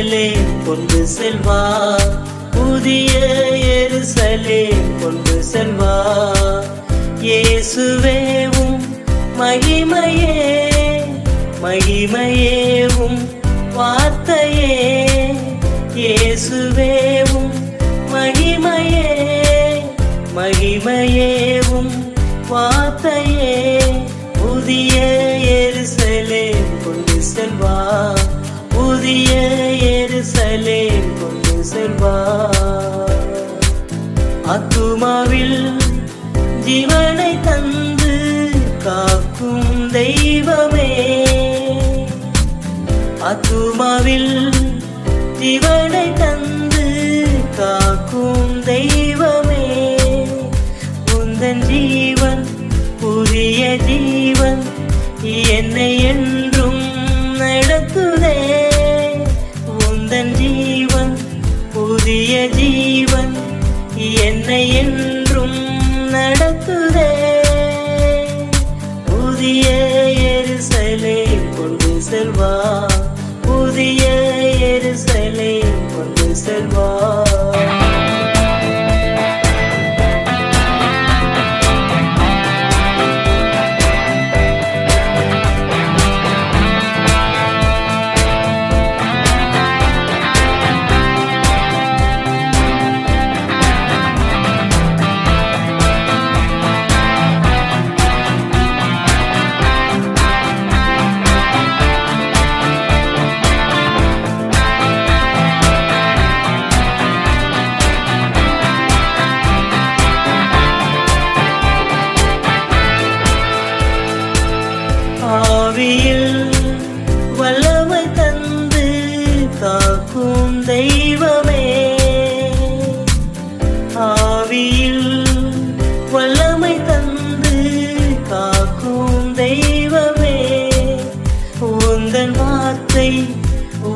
எருசலே கொண்டு செல்வா. புதிய எருசலே கொண்டு செல்வா. இயேசுவேவும் மகிமையே மகிமையேவும் வார்த்தையே. இயேசுவேவும் மகிமையே மகிமையேவும் வார்த்தையே. ஆத்துமாவில் ஜீவனை தந்து காக்கும் தெய்வமே. ஆத்துமாவில் ஜீவனை தந்து காக்கும் தெய்வமே. உந்தன் ஜீவன் புதிய ஜீவன் என்னை என்றும் நடத்துதே.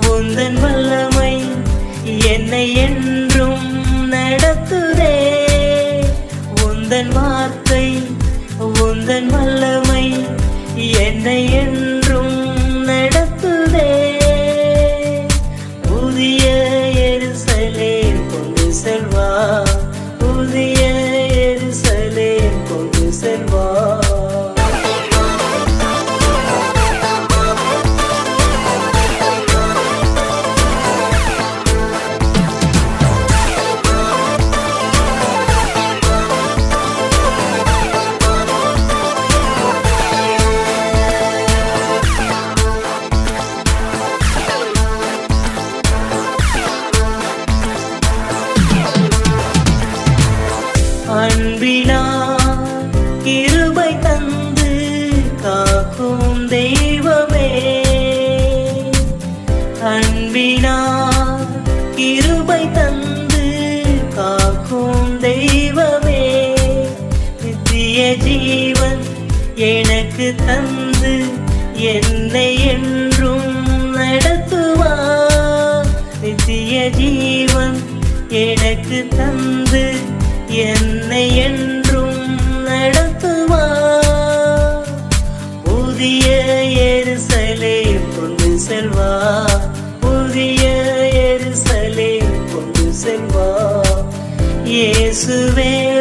உந்தன் வல்லமை என்னை என்றும் நடத்துதே. உந்தன் வார்த்தை உந்தன் வல்லமை என்னை என்றும் அன்பினா கிருபை தந்து காக்கும் தெய்வமே. அன்பினா கிருபை தந்து காக்கும் தெய்வமே. நித்திய ஜீவன் எனக்கு தந்து என்னை என்றும் நடத்துவார். நித்திய ஜீவன் எனக்கு தந்து என்னை என்றும் நடத்துவா? புதிய எரிசலே கொண்டு செல்வா. புதிய எரிசலே கொண்டு செல்வா. இயேசுவே